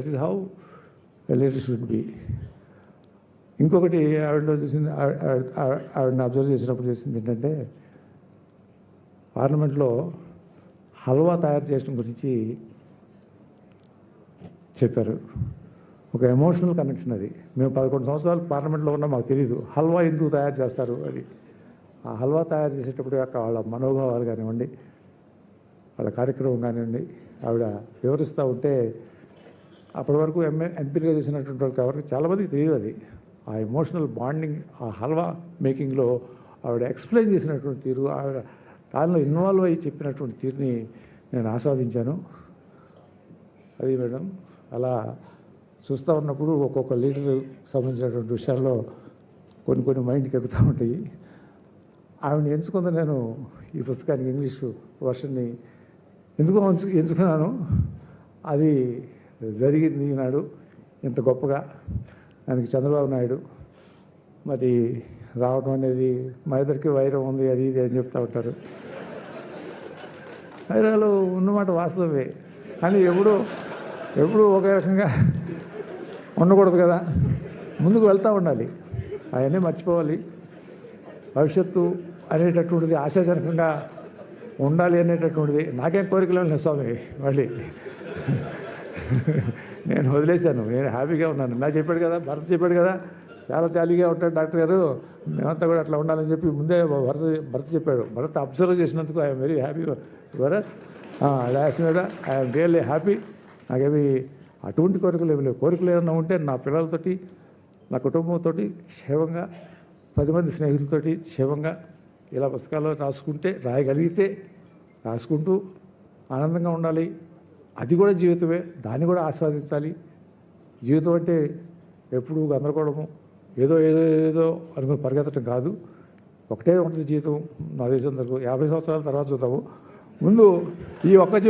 That is how leader should be ఇంకొకటి ఆవిడలో చూసింది ఆవిడని అబ్జర్వ్ చేసినప్పుడు చేసింది ఏంటంటే పార్లమెంట్లో హల్వా తయారు చేయడం గురించి చెప్పారు. ఒక ఎమోషనల్ కనెక్షన్ అది. మేము పదకొండు సంవత్సరాలు పార్లమెంట్లో ఉన్నా మాకు తెలియదు హల్వా ఎందుకు తయారు చేస్తారు అది ఆ హల్వా తయారు చేసేటప్పుడు యొక్క వాళ్ళ మనోభావాలు కానివ్వండి వాళ్ళ కార్యక్రమం కానివ్వండి ఆవిడ వివరిస్తూ ఉంటే అప్పటి వరకు ఎంఏ ఎంపీగా చేసినటువంటి వాళ్ళకి ఎవరికి చాలామందికి తెలియదు అది. ఆ ఎమోషనల్ బాండింగ్ ఆ హల్వా మేకింగ్లో ఆవిడ ఎక్స్ప్లెయిన్ చేసినటువంటి తీరు ఆవిడ దానిలో ఇన్వాల్వ్ అయ్యి చెప్పినటువంటి తీరుని నేను ఆస్వాదించాను. అది మేడం అలా చూస్తూ ఉన్నప్పుడు ఒక్కొక్క లీడర్ సంబంధించినటువంటి విషయాల్లో కొన్ని కొన్ని మైండ్కి ఎక్కుతూ ఉంటాయి. ఆవిడని ఎంచుకుంది నేను ఈ పుస్తకానికి ఇంగ్లీషు వర్షన్ని ఎందుకో ఎంచు ఎంచుకున్నాను. అది జరిగింది ఈనాడు. ఇంత గొప్పగా దానికి చంద్రబాబు నాయుడు మరి రావడం అనేది మా ఇద్దరికి వైరం ఉంది అది ఇది అని చెప్తూ ఉంటారు. వైరాలు ఉన్నమాట వాస్తవమే. కానీ ఎప్పుడు ఎప్పుడు ఒకే రకంగా ఉండకూడదు కదా. ముందుకు వెళ్తూ ఉండాలి. అవన్నీ మర్చిపోవాలి. భవిష్యత్తు అనేటటువంటిది ఆశాజనకంగా ఉండాలి అనేటటువంటిది నాకేం కోరికలు స్వామి మళ్ళీ. నేను వదిలేశాను. నేను హ్యాపీగా ఉన్నాను. నా చెప్పాడు కదా భర్త చెప్పాడు కదా చాలా చాలీగా ఉంటాడు డాక్టర్ గారు. మేమంతా కూడా అట్లా ఉండాలని చెప్పి ముందే భర్త భర్త చెప్పాడు. భర్త అబ్జర్వ్ చేసినందుకు I'm very happy Bharat Das మీద ఐఎమ్ రియల్లీ హ్యాపీ నాకేమి అటువంటి కోరికలు ఏమి లేవు. కోరికలు ఏమన్నా ఉంటే నా పిల్లలతోటి నా కుటుంబంతో క్షేమంగా పది మంది స్నేహితులతోటి క్షేమంగా ఇలా పుస్తకాలు రాసుకుంటే రాయగలిగితే రాసుకుంటూ ఆనందంగా ఉండాలి. అది కూడా జీవితమే. దాన్ని కూడా ఆస్వాదించాలి. జీవితం అంటే ఎప్పుడు గందరగోళము. ఏదో ఏదో ఏదో అనుకుని పరిగెత్తడం కాదు. ఒకటే ఉంటుంది జీవితం. నా దేశం వరకు యాభై సంవత్సరాల తర్వాత చూద్దాము. ముందు ఈ ఒక్క జీవితం